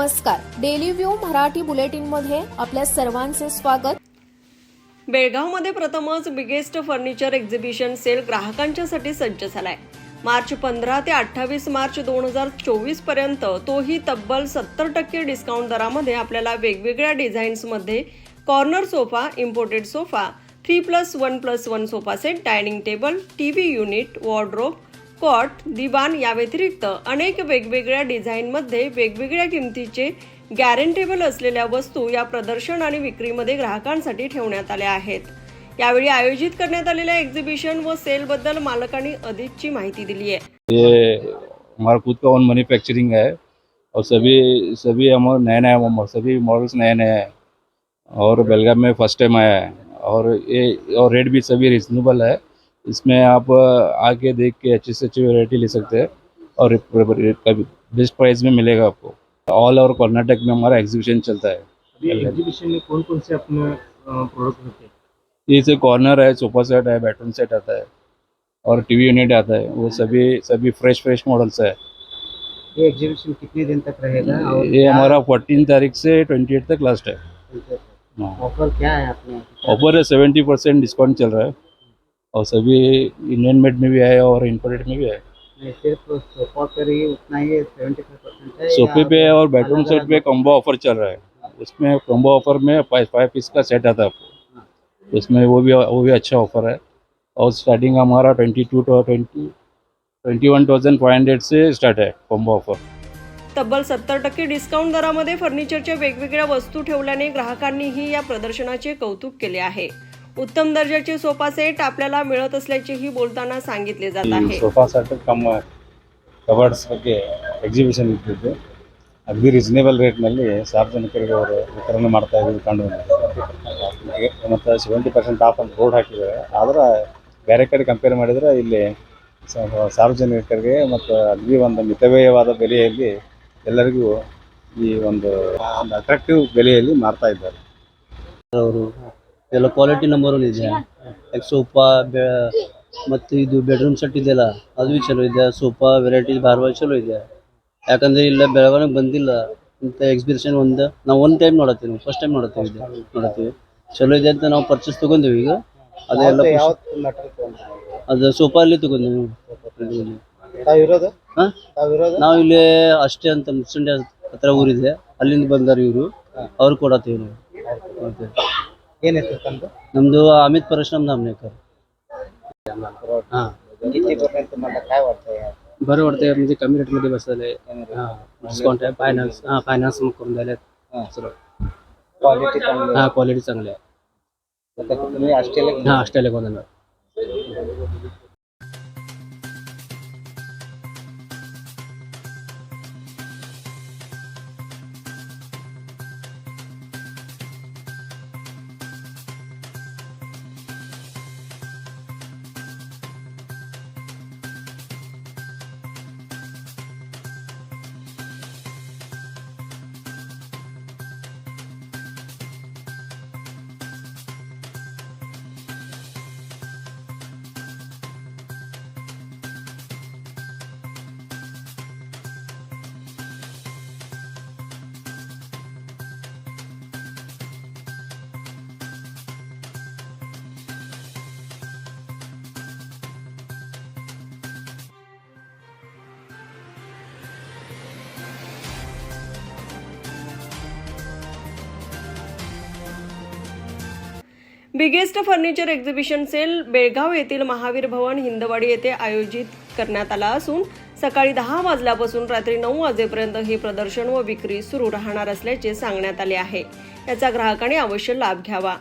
नमस्कार. Daily view Marathi बुलेटिनमध्ये आपल्या सर्वांचे स्वागत. बेळगावमध्ये प्रथमच बिगेस्ट फर्निचर एक्झिबिशन सेल ग्राहकांच्यासाठी सज्ज झालाय. मार्च पंधरा ते अठ्ठावीस मार्च दोन हजार चोवीसपर्यंत तोही तब्बल सत्तर टक्के डिस्काउंट दरामध्ये आपल्याला वेगवेगळ्या डिझाईन्समध्ये corner sofa imported sofa three plus one plus one sofa set dining table T V unit wardrobe cot दिवाण या व्यतिरिक्त अनेक वेगवेगळ्या डिझाईनमध्ये वेगवेगळ्या किमतीचे गॅरंटेबल असलेल्या वस्तू या प्रदर्शन आणि विक्रीमध्ये ग्राहकांसाठी ठेवण्यात आल्या आहेत. यावेळी आयोजित करण्यात आलेल्या एक्झिबिशन व सेलबद्दल मालकांनी अधिकची माहिती दिली आहे. ये हमारा खुद का ओन मैन्युफैक्चरिंग है और सभी सभी हम नए नए सभी मॉडल्स नए नए हैं और बेलगाम में फर्स्ट टाइम आया है और ये और रेट भी सभी रिजनेबल है। इसमें आप आके देख के अच्छी से अच्छी वैरायटी ले सकते हैं और बेस्ट प्राइस में मिलेगा आपको। ऑल ओवर कर्नाटक में हमारा एग्जीबिशन चलता है। एग्जीबिशन में कौन कौन से अपने प्रोडक्ट होते हैं? ये कॉर्नर है सोफा सेट है बेडरूम सेट आता है और टीवी यूनिट आता है वो सभी सभी फ्रेश फ्रेश मॉडल्स है। ये एग्जीबिशन कितने दिन तक रहेगा और ये हमारा फोर्टीन तारीख से ट्वेंटी एट तक लास्ट है। हाँ। ऑफ़र क्या है अपने ऑफ़र है सेवेंटी परसेंट डिस्काउंट चल रहा है। और सभी इंडियन मेड में भी है और इम्पोर्टेड में भी है नहीं, सिर्फ सोफा पर ही उतना ही सेवेंटी फाइव परसेंट है सोफे या पे और बेडरूम सेट पे कॉम्बो ऑफर चल रहा है। उसमें कॉम्बो ऑफर में फाइव फाइव पीस का सेट आता है आपको। उसमें वो भी वो भी अच्छा ऑफर है। और स्टार्टिंग हमारा twenty two twenty twenty one thousand five hundred से स्टार्ट है कॉम्बो ऑफर तब्बल सत्तर टक्के डिस्काउंट दरामध्ये फर्निचरच्या वेगवेगळ्या वस्तू ठेवल्याने ग्राहकांनीही या प्रदर्शनाचे कौतुक केले आहे. उत्तम दर्जाचे सोफा सेट आपल्याला मिळत असल्याचेही बोलताना सांगितले जात आहे ಸೋಫಾ ಸೆಟ್ ಕಮ್ ಕವರ್ಡ್ಸ್ ಬಗ್ಗೆ ಎಕ್ಸಿಬಿಷನ್ ಇಟ್ಟಿದ್ದು ಅಗದಿ ರೀಸನೇಬಲ್ ರೇಟ್ನಲ್ಲಿ ಸಾರ್ವಜನಿಕರಿಗೆ ಅವರು ವಿತರಣೆ ಮಾಡ್ತಾ ಇದ್ದೀವಿ ಕಂಡು ಬಂದಿದೆ ಮತ್ತು ಸೆವೆಂಟಿ ಪರ್ಸೆಂಟ್ ಆಫ್ ಅಂತ ಬೋರ್ಡ್ ಹಾಕಿದ್ದಾರೆ ಆದ್ರೆ ಬೇರೆ ಕಡೆ ಕಂಪೇರ್ ಮಾಡಿದರೆ ಇಲ್ಲಿ ಸ- ಸಾರ್ವಜನಿಕರಿಗೆ ಮತ್ತು ಅಗದಿ ಒಂದು ಮಿತವ್ಯಯವಾದ ಬೆಲೆಯಲ್ಲಿ ಎಲ್ಲರಿಗೂ ಈ ಒಂದು ಅಟ್ರಾಕ್ಟಿವ್ ಬೆಲೆಯಲ್ಲಿ ಮಾರ್ತಾ ಇದ್ದಾರೆ ಅವರು ಎಲ್ಲ ಕ್ವಾಲಿಟಿ ನಂಬರ್ ಒನ್ ಇದೆ. ಲೈಕ್ ಸೋಫಾ ಬೆ ಮತ್ತು ಇದು ಬೆಡ್ರೂಮ್ ಸೆಟ್ ಇದೆಯಲ್ಲ ಅದು ಚಲೋ ಇದೆ. ಸೋಫಾ ವೆರೈಟಿ ಭಾಳ ಚಲೋ ಇದೆ. ಯಾಕಂದ್ರೆ ಇಲ್ಲ ಬೆಳಗಾವಿ ಬಂದಿಲ್ಲ ಇಂಥ ಎಕ್ಸಿಬಿಷನ್ ಒಂದು ನಾವು ಒನ್ ಟೈಮ್ ನೋಡತ್ತೀವಿ ಫಸ್ಟ್ ಟೈಮ್ ನೋಡತ್ತೀವಿ ಇದು ನೋಡತ್ತೀವಿ. ಚಲೋ ಇದೆ ಅಂತ ನಾವು ಪರ್ಚೇಸ್ ತೊಗೊಂಡಿವಿ ಈಗ. ಅದೆಲ್ಲ ಅದು ಸೋಫಾ ಅಲ್ಲಿ ತೊಗೊಂಡಿವಿ ನಾವು. ಇಲ್ಲಿ ಅಷ್ಟೇ ಅಂತ ಮುಸ್ಸಂಡೆ ಹತ್ರ ಊರಿದೆ. ಅಲ್ಲಿಂದ ಬಂದಾರ ಇವರು. ಅವ್ರು ಕೊಡತ್ತೀವಿ ನಾವು. ಓಕೆ ಏನ್ ಹೆಸರು ತಂದು नमदो अमित परशुराम धामणेकर हां किती पर्यंत मला काय वाटतंय बरं वाटतंय म्हणजे कमी रेटमध्ये बसले हां डिस्काउंट आहे फायनान्स हां फायनान्स मग करून द्यायला सर्व क्वालिटी चांगली हां क्वालिटी चांगली आहे आहे आता तुम्ही ऑस्ट्रेलिया हां ऑस्ट्रेलिया कोणाला biggest furniture exhibition sale Belgaum येथील महावीर भवन हिंदवाडी येथे आयोजित करण्यात आला असून सकाळी दहा वाजल्यापासून रात्री नऊ वाजेपर्यंत हे प्रदर्शन व विक्री सुरू राहणार असल्याचे सांगण्यात आले आहे. याचा ग्राहकाने अवश्य लाभ घ्यावा.